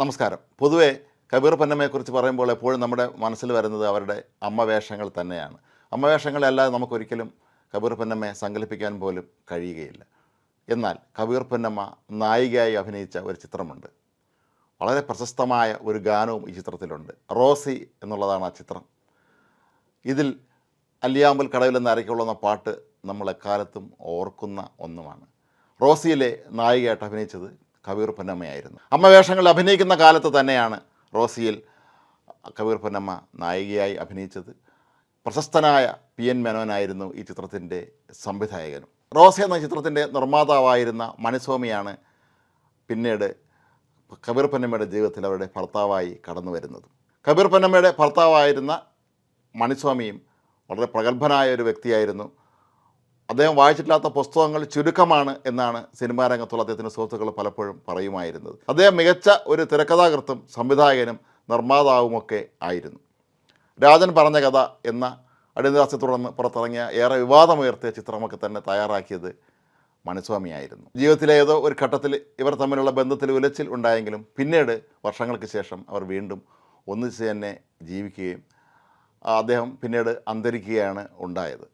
നമസ്കാരം. പൊതുവെ കബീർ പന്നമ്മയെക്കുറിച്ച് പറയുമ്പോൾ എപ്പോഴും നമ്മുടെ മനസ്സിൽ വരുന്നത് അവരുടെ അമ്മ വേഷങ്ങൾ തന്നെയാണ്. അമ്മ വേഷങ്ങളല്ലാതെ നമുക്കൊരിക്കലും കബീർ പന്നമ്മയെ സങ്കല്പിക്കാൻ പോലും കഴിയുകയില്ല. എന്നാൽ കബീർ പന്നമ്മ നായികയായി അഭിനയിച്ച ഒരു ചിത്രമുണ്ട്. വളരെ പ്രശസ്തമായ ഒരു ഗാനവും ഈ ചിത്രത്തിലുണ്ട്. റോസി എന്നുള്ളതാണ് ആ ചിത്രം. ഇതിൽ അല്ലിയാമ്പൽ കടവിൽ നിന്ന് അരയ്ക്കൊള്ളുന്ന പാട്ട് നമ്മളെക്കാലത്തും ഓർക്കുന്ന ഒന്നുമാണ്. റോസിയിലെ നായികയായിട്ട് അഭിനയിച്ചത് കബീർ പൊന്നമ്മയായിരുന്നു. അമ്മ വേഷങ്ങളിൽ അഭിനയിക്കുന്ന കാലത്ത് തന്നെയാണ് റോസിയിൽ കബീർ പൊന്നമ്മ നായികയായി അഭിനയിച്ചത്. പ്രശസ്തനായ പി എൻ മേനോനായിരുന്നു ഈ ചിത്രത്തിന്റെ സംവിധായകനും റോസ എന്ന ചിത്രത്തിന്റെ നിർമ്മാതാവായിരുന്ന മണിസ്വാമിയാണ് പിന്നീട് കബീർ പൊന്നമ്മയുടെ ജീവിതത്തിൽ അവരുടെ ഭർത്താവായി കടന്നു വരുന്നത്. കബീർ പൊന്നമ്മയുടെ ഭർത്താവായിരുന്ന മണിസ്വാമിയും വളരെ പ്രഗത്ഭനായ ഒരു വ്യക്തിയായിരുന്നു അദ്ദേഹം വായിച്ചിട്ടില്ലാത്ത പുസ്തകങ്ങൾ ചുരുക്കമാണ് എന്നാണ് സിനിമാ രംഗത്തുള്ള അദ്ദേഹത്തിന്റെ സുഹൃത്തുക്കൾ പലപ്പോഴും പറയുമായിരുന്നത്. അദ്ദേഹം മികച്ച ഒരു തിരക്കഥാകൃത്തും സംവിധായകനും നിർമ്മാതാവുമൊക്കെ ആയിരുന്നു. രാജൻ പറഞ്ഞ കഥ എന്ന അടിയന്തരാസ്യത്തെ തുടർന്ന് പുറത്തിറങ്ങിയ ഏറെ വിവാദമുയർത്തിയ ചിത്രമൊക്കെ തന്നെ തയ്യാറാക്കിയത് മണിസ്വാമിയായിരുന്നു. ജീവിതത്തിലെ ഏതോ ഒരു ഘട്ടത്തിൽ ഇവർ തമ്മിലുള്ള ബന്ധത്തിൽ ഉലച്ചിൽ ഉണ്ടായെങ്കിലും പിന്നീട് വർഷങ്ങൾക്ക് ശേഷം അവർ വീണ്ടും ഒന്നിച്ച് തന്നെ ജീവിക്കുകയും അദ്ദേഹം പിന്നീട് അന്തരിക്കുകയാണ് ഉണ്ടായത്.